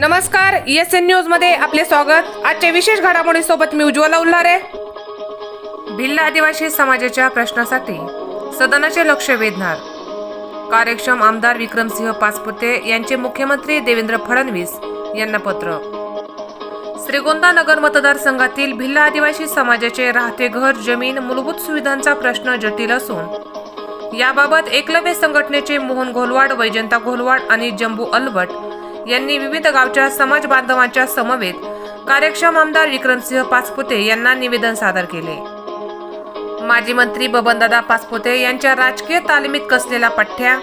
नमस्कार S N न्यूजमध्ये आपले स्वागत. आजच्या विशेष घडामोडी सोबत मी उज्ज्वला उल्हारे. भिल्ल आदिवासी समाजाच्या प्रश्नासाठी सदनाचे लक्ष वेधणार. कार्यक्षम आमदार विक्रमसिंह पाचपुते यांचे मुख्यमंत्री देवेंद्र फडणवीस यांना पत्र. श्रीगोंदा नगर मतदारसंघातील भिल्ल आदिवासी समाजाचे राहते घर जमीन मूलभूत सुविधांचा प्रश्न जटिल असून याबाबत एकलव्य संघटनेचे मोहन घोलवाड वैजंता घोलवाड आणि जंबू अलवट यांनी विविध गावच्या समाज बांधवांच्या समवेत कार्यक्षम आमदार विक्रमसिंह पाचपुते यांना निवेदन सादर केले. माजी मंत्री बबनदादा पाचपुते यांच्या राजकीय तालमीत कसलेला पठ्ठ्या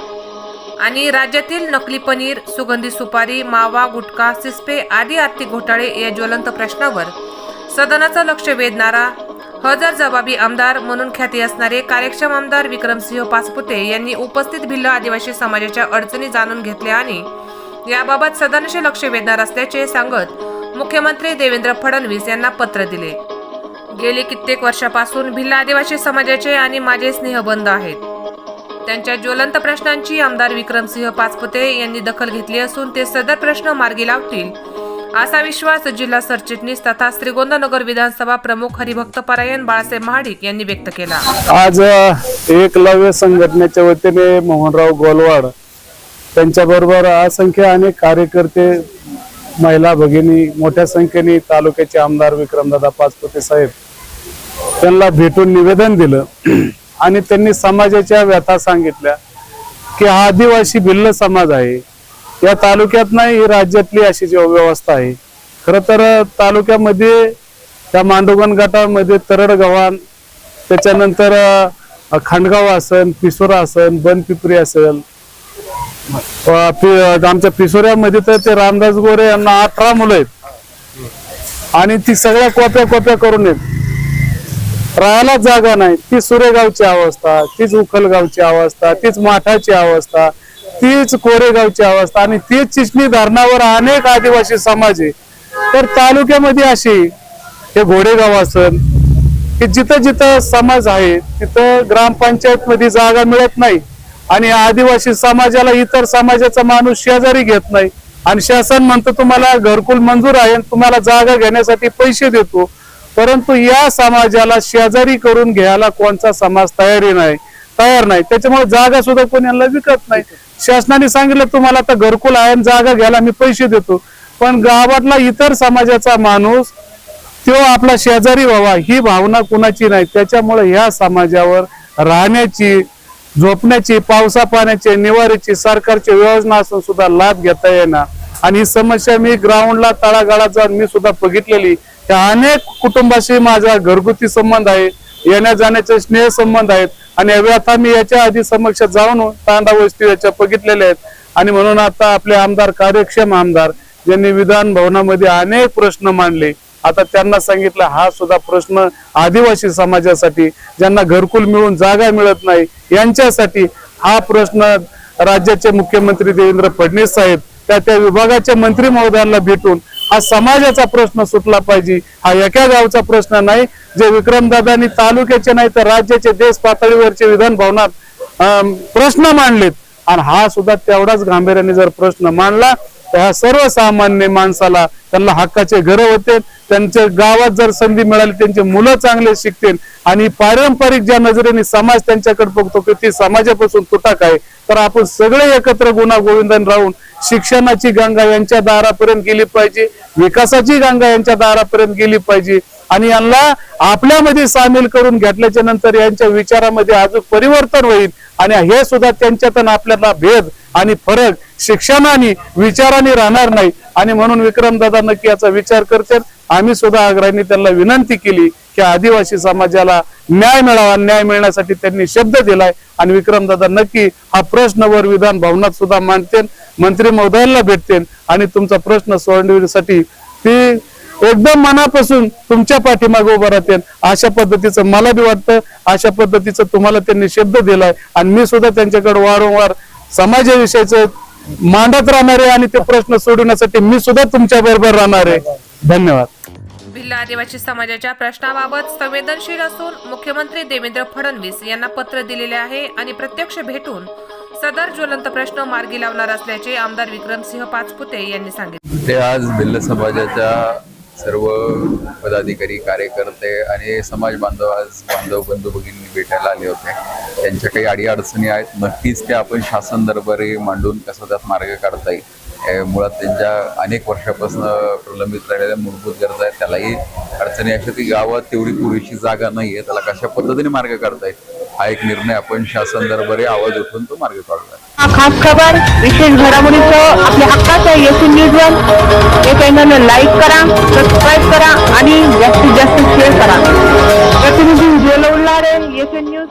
आणि राज्यातील नकली पनीर सुगंधी सुपारी मावा गुटखा सिस्पे आदी आर्थिक घोटाळे या ज्वलंत प्रश्नावर सदनाचं लक्ष वेधणारा हजर जबाबी आमदार म्हणून ख्याती असणारे कार्यक्षम आमदार विक्रमसिंह पाचपुते यांनी उपस्थित भिल्ल आदिवासी समाजाच्या अडचणी जाणून घेतल्या आणि याबाबत सदनशी लक्ष वेधणार असल्याचे सांगत मुख्यमंत्री देवेंद्र फडणवीस यांना पत्र दिले. गेली कित्येक वर्षापासून भिल्ल आदिवासी समाजाचे आणि माझे स्नेहबंध आहेत. त्यांच्या ज्वलंत प्रश्नांची आमदार विक्रमसिंह पाचपुते यांनी दखल घेतली असून ते सदर प्रश्न मार्गी लावतील असा विश्वास जिल्हा सरचिटणीस तथा श्रीगोंदानगर विधानसभा प्रमुख हरिभक्त परायण बाळासाहेब महाडिक यांनी व्यक्त केला. आज एकलव्य संघटनेच्या वतीने मोहनराव गोलवाड त्यांच्याबरोबर असंख्य अनेक कार्यकर्ते महिला भगिनी मोठ्या संख्येने तालुक्याचे आमदार विक्रमदादा पाचपुते साहेब त्यांना भेटून निवेदन दिलं आणि त्यांनी समाजाच्या व्यथा सांगितल्या की हा आदिवासी भिल्ल समाज आहे. या तालुक्यात नाही ही राज्यातली अशी जी व्यवस्था आहे. खर तर तालुक्यामध्ये त्या मांडोगण गटामध्ये तरड गव्हाण त्याच्यानंतर खांडगाव असन पिसोरा असन बनपिपरी असेल आमच्या पिसोऱ्यामध्ये तर ते रामदास गोरे यांना अठरा मुलं आहेत. आणि ती सगळ्या कॉप्या कोप्या करून आहेत राहायला जागा नाही. ती सुरेगावची अवस्था तीच उखलगावची अवस्था तीच माठाची अवस्था तीच कोरेगावची अवस्था आणि तीच चिचणी धरणावर अनेक आदिवासी समाज आहे. तर तालुक्यामध्ये अशी हे घोडेगाव असन की जिथं जिथं समाज आहे तिथं ग्रामपंचायत मध्ये जागा मिळत नाही. आणि आदिवासी समाजाला इतर समाजाचा माणूस शेजारी घेत नाही. आणि शासन म्हणतं तुम्हाला घरकुल मंजूर आहे आणि तुम्हाला जागा घेण्यासाठी पैसे देतो. परंतु या समाजाला शेजारी करून घ्यायला कोणचा समाज तयारी नाही तयार नाही. त्याच्यामुळे जागा सुद्धा कोणी विकत नाही. शासनाने सांगितलं तुम्हाला आता घरकुल आहे आणि जागा घ्यायला मी पैसे देतो. पण गावातला इतर समाजाचा माणूस तो आपला शेजारी व्हावा ही भावना कुणाची नाही. त्याच्यामुळे ह्या समाजावर राहण्याची झोपण्याची पावसा पाण्याची निवारीची सरकारची योजना असून सुद्धा लाभ घेता येणार आणि ही समस्या मी ग्राउंडला तळागाळात जाऊन मी सुद्धा बघितलेली. त्या अनेक कुटुंबाशी माझा घरगुती संबंध आहे. येण्या जाण्याचे स्नेह संबंध आहेत. आणि आता व्यथा मी याच्या आधी समक्ष जाऊन तांडा वस्ती याच्या बघितलेल्या आहेत. आणि म्हणून आता आपले आमदार कार्यक्षम आमदार ज्यांनी विधान भवनामध्ये अनेक प्रश्न मांडले. आता त्यांना सांगितलं हा सुद्धा प्रश्न आदिवासी समाजासाठी ज्यांना घरकुल मिळून जागा मिळत नाही यांच्यासाठी हा प्रश्न राज्याचे मुख्यमंत्री देवेंद्र फडणवीस साहेब त्या त्या विभागाच्या मंत्री महोदयांना भेटून हा समाजाचा प्रश्न सुटला पाहिजे. हा एका गावचा प्रश्न नाही जे विक्रमदादांनी तालुक्याचे नाही तर राज्याचे देश पातळीवरचे विधान भवनात प्रश्न मांडलेत. आणि हा सुद्धा तेवढाच गांभीर्याने जर प्रश्न मांडला तर ह्या सर्वसामान्य माणसाला त्यांना हक्काचे घरं होते. त्यांच्या गावात जर संधी मिळाली त्यांचे मुलं चांगले शिकतील आणि पारंपरिक ज्या नजरेने समाज त्यांच्याकडे बघतो की ती समाजापासून तुटक आहे तर आपण सगळे एकत्र गुन्हा गोविंदन राहून शिक्षणाची गंगा यांच्या दारापर्यंत गेली पाहिजे विकासाची गंगा यांच्या दारापर्यंत गेली पाहिजे आणि यांना आपल्यामध्ये सामील करून घेतल्याच्या नंतर यांच्या विचारामध्ये अजून परिवर्तन होईल. आणि हे सुद्धा त्यांच्यात आपल्याला भेद आणि फरक शिक्षणाने विचाराने राहणार नाही. आणि म्हणून विक्रमदादा नक्की याचा विचार करतात आम्ही सुद्धा आग्रहाने त्यांना विनंती केली की आदिवासी समाजाला न्याय मिळावा. न्याय मिळण्यासाठी त्यांनी शब्द दिलाय. आणि विक्रमदादा नक्की हा प्रश्न वर विधान भवनात सुद्धा मांडते मंत्री महोदयांना भेटते आणि तुमचा प्रश्न सोडविण्यासाठी ती एकदम मनापासून तुमच्या पाठीमागे उभं राहतील. अशा पद्धतीचं मला बी वाटतं अशा पद्धतीचं तुम्हाला त्यांनी शब्द दिलाय. आणि मी सुद्धा त्यांच्याकडे वारंवार समाजाविषयीचं मांडत राहणार आहे आणि ते प्रश्न सोडवण्यासाठी मी सुद्धा तुमच्या बरोबर राहणार आहे. धन्यवाद. भिल्ल आदिवासी समाजाच्या प्रश्नाबाबत संवेदनशील असून मुख्यमंत्री देवेंद्र फडणवीस यांना पत्र दिलेले आहे आणि प्रत्यक्ष भेटून सदर ज्वलंत प्रश्न मार्गी लावणार असल्याचे आमदार विक्रमसिंह पाचपुते यांनी सांगितले. ते आज भिल्ल समाजाच्या सर्व पदाधिकारी कार्यकर्ते आणि समाज बांधव आज बांधव बंधू भगिनी भेटायला आले होते. त्यांच्या काही अडीअडचणी आहेत. नक्कीच ते आपण शासन दरबारी मांडून कसं त्यात मार्ग काढता येईल. मुळात त्यांच्या अनेक वर्षापासून प्रलंबित राहिलेल्या मूलभूत गरजा आहेत. त्यालाही अडचणी अशा की गावात तेवढी पुरेशी जागा नाही आहे. त्याला कशा पद्धतीने मार्ग काढता येईल? हा एक निर्णय आपण शासन दरबारी आवाज उठून तो मार्ग काढला खास खबर विशेष घडामोडीचं आपल्या हक्काचं न्यूजवर हे चॅनल लाईक करा सबस्क्राईब करा आणि जास्तीत जास्त शेअर करा. प्रतिनिधी उज्ज्वल उल्हारे येथील न्यूज